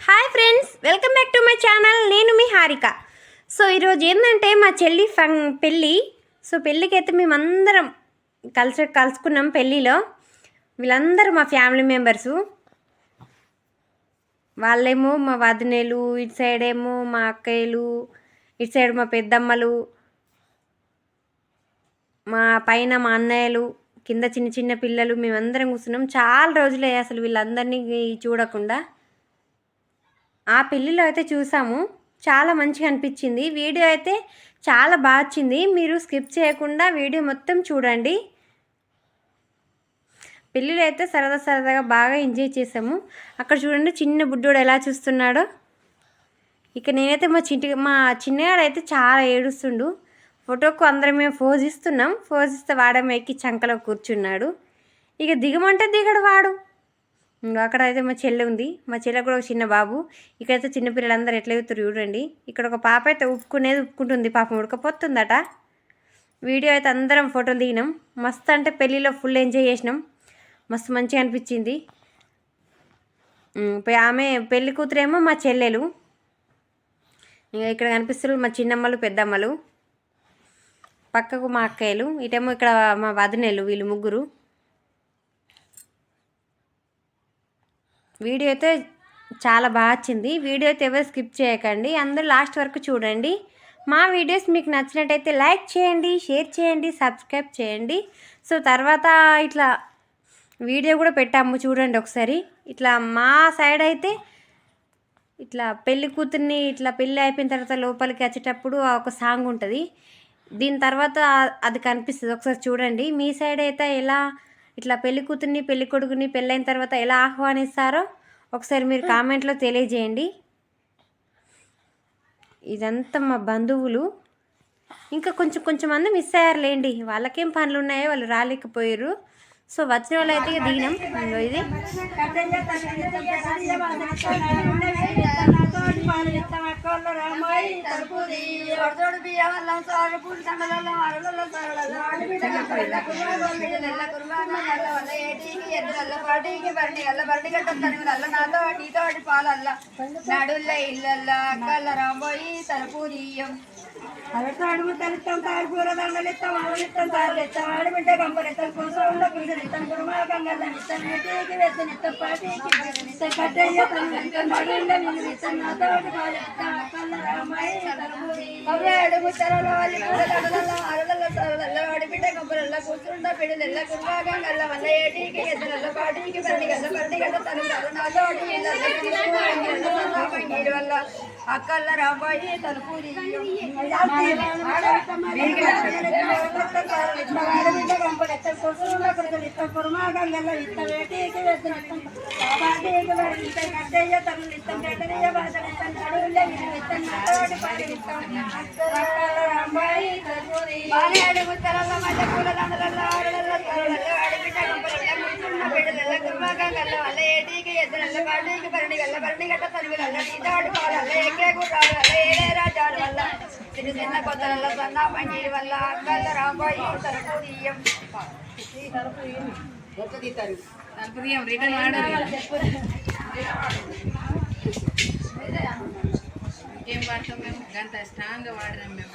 Hi welcome back to my channel. నేను మీ Harika. So ఈరోజు ఏంటంటే మా చెల్లి ఫంగ్ పెళ్ళి. సో పెళ్ళికి అయితే మేమందరం కలిసి కలుసుకున్నాం పెళ్ళిలో. వీళ్ళందరూ మా ఫ్యామిలీ మెంబర్సు. వాళ్ళేమో మా వదినేలు ఇటు సైడ్ ఏమో మా అక్కయ్యలు ఇటు సైడ్ మా పెద్దమ్మలు మా పైన మా అన్నయ్యలు కింద చిన్న చిన్న పిల్లలు మేమందరం కూర్చున్నాం. చాలా రోజులే అసలు వీళ్ళందరినీ చూడకుండా. ఆ పెళ్ళిలో అయితే చూసాము. చాలా మంచిగా అనిపించింది. వీడియో అయితే చాలా బాగా వచ్చింది. మీరు స్కిప్ చేయకుండా వీడియో మొత్తం చూడండి. పెళ్ళిలో అయితే సరదా సరదాగా బాగా ఎంజాయ్ చేసాము అక్కడ చూడండి చిన్న బుడ్డోడు ఎలా చూస్తున్నాడో. ఇక నేనైతే మా చింటి మా చిన్నగాడు అయితే చాలా ఏడుస్తుండు. ఫోటోకు అందరం మేము ఫోజ్ ఇస్తున్నాం. ఫోజ్ ఇస్తే వాడేమో ఎక్కి చంకలో కూర్చున్నాడు. ఇక దిగమంటే దిగడు వాడు. అక్కడ అయితే మా చెల్లె ఉంది. మా చెల్లె కూడా ఒక చిన్న బాబు. ఇక్కడైతే చిన్నపిల్లలందరూ ఎట్లా అవుతారు చూడండి. ఇక్కడ ఒక పాప అయితే ఉప్పుకునేది ఉప్పుకుంటుంది. పాపం ఉడకపోతుందట వీడియో అయితే అందరం ఫోటోలు దిగినాం. మస్తు అంటే పెళ్ళిలో ఫుల్ ఎంజాయ్ చేసినాం. మస్తు మంచిగా అనిపించింది. ఆమె పెళ్ళి కూతురేమో మా చెల్లెలు. ఇంకా ఇక్కడ కనిపిస్తున్నారు మా చిన్నమ్మలు పెద్దమ్మలు. పక్కకు మా అక్కయ్యలు. ఇటేమో ఇక్కడ మా వదినేలు వీళ్ళు ముగ్గురు. వీడియో అయితే చాలా బాగా వచ్చింది. వీడియో అయితే ఎవరు స్కిప్ చేయకండి. అందరూ లాస్ట్ వరకు చూడండి. మా వీడియోస్ మీకు నచ్చినట్టయితే లైక్ చేయండి షేర్ చేయండి సబ్స్క్రైబ్ చేయండి. సో తర్వాత ఇట్లా వీడియో కూడా పెట్టాము చూడండి ఒకసారి. ఇట్లా మా సైడ్ అయితే ఇట్లా పెళ్ళి కూతుర్ని ఇట్లా పెళ్ళి అయిపోయిన తర్వాత లోపలికి వచ్చేటప్పుడు ఒక సాంగ్ ఉంటుంది. దీని తర్వాత అది కనిపిస్తుంది. ఒకసారి చూడండి. మీ సైడ్ అయితే ఎలా ఇట్లా పెళ్ళి కూతుర్ని పెళ్ళి కొడుకుని పెళ్ళైన తర్వాత ఎలా ఆహ్వానిస్తారో ఒకసారి మీరు కామెంట్లో తెలియజేయండి. ఇదంతా మా బంధువులు. ఇంకా కొంచెం కొంచెం మంది మిస్ అయ్యారు లేండి వాళ్ళకేం పనులు ఉన్నాయో వాళ్ళు రాలేకపోయారు. సో వచ్చిన వాళ్ళు అయితే ఇక దిగినాం ఇంగో ఇది నడుల్ల ఇళ్ళల్ల కల్ల రాబోయి తలపూరియం అడుగు తలిస్తాం తాడిపూర దండలిస్తాం అడలిస్తాం తారలిస్తాం ఆడబిడ్డ కంపలిస్తాం కూసోళ్ళ కూసలిస్తాం కురుమా కంగల్ ఇస్తాం పాటికి ఇస్తాం కట్టయ్య నిన్ను ఇస్తాం రామాయి అవే అడుగు అరలల్ల సరలల్ల ఆడబిడ్డ కంపలల్ల కూసుండ పిడలల్ల కురుమా కంగల్ల వల్ల ఏటికి ఎద్దలల్ల పాటికి పరడి గల్ల పరడి గల్ల తనులు నాతోటి ఇళ్ళల్ల వల్ల అక్కల్ల రాబోయి తలుపూరి అడుగుతారల్ల మధ్య పూల దండలల్ల ఆడలల్ల తరలల్ల ఆడబిడ్డ కంపలల్ల కూర్చున్న బిడ్డలల్ల కుర్మాకం గల్ల వల్ల ఏటికి ఎద్దలల్ల పాటికి పరణి గల్ల పరణి గట్ట తనుగులల్ల నీతాడు పాలల్ల ఎక్కే గుర్రాలల్ల ఏడే రాజాల వల్ల చిన్న చిన్న కొత్తలల్ల సన్న పంజీరి వల్ల అక్కల్ల రాబోయి తలుపు తీయం ఏం వాడతాం మేము? గంట స్ట్రాంగ్ వాడినాం మేము.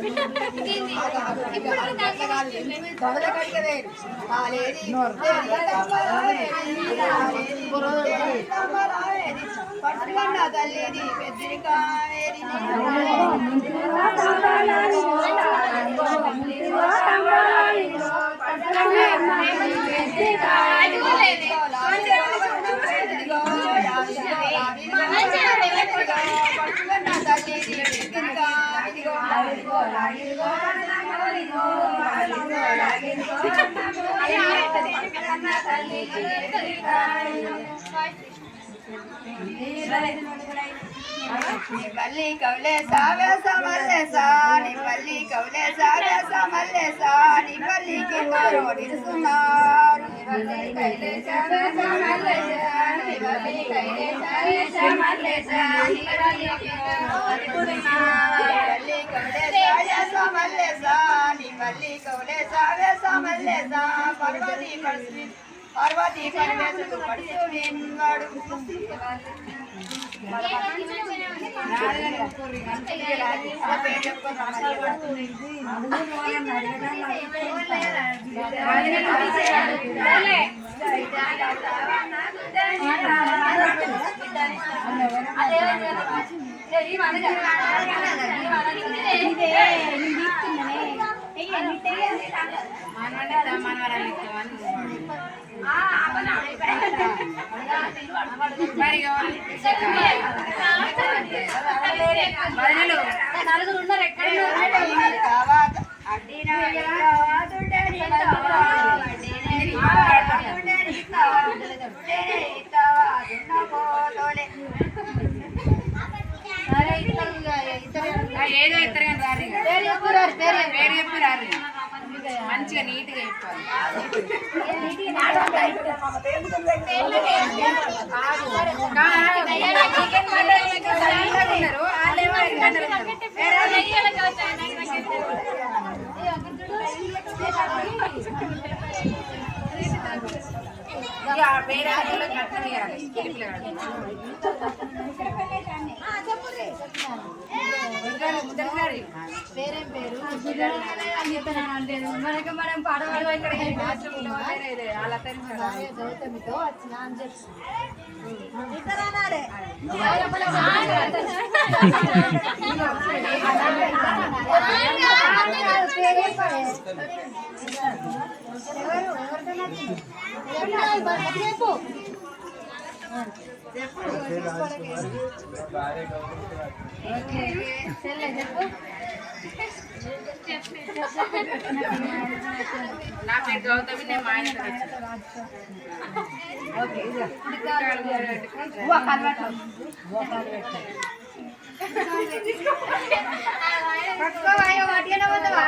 పెద్దరికా వేరి పట్టుకున్న తల్లిది నిపల్లి కౌలే సావే సమల్లే సా నిపల్లి కౌలే సావే సమల్లే సా నిపల్లి కిందరో నిపల్లి కైలే సావే సమల్లే నిపల్లి కైలే సావే సమల్లే సా నిపల్లి కిందరో मल्ली कौले सावे समल्ले सा पार्वती परस्वी पार्वती परमेश तु परसुविन वाडु అదే ఏదో ఇద్దరు కానీ రారు. పేరు చెప్పి రారు. మంచిగా నీట్గా చెప్పాలి వేరే వాళ్ళేమో పేరు ఆడలో కట్టనియాలి పేరేం పేరు మనకి మనం పాడవాళ్ళు ఇక్కడ గౌతమితో వచ్చిన అని చెప్పి. నా పేరు గౌతమి నేను మా ఆయన పట్టుకోవా వాటిగా పోతావా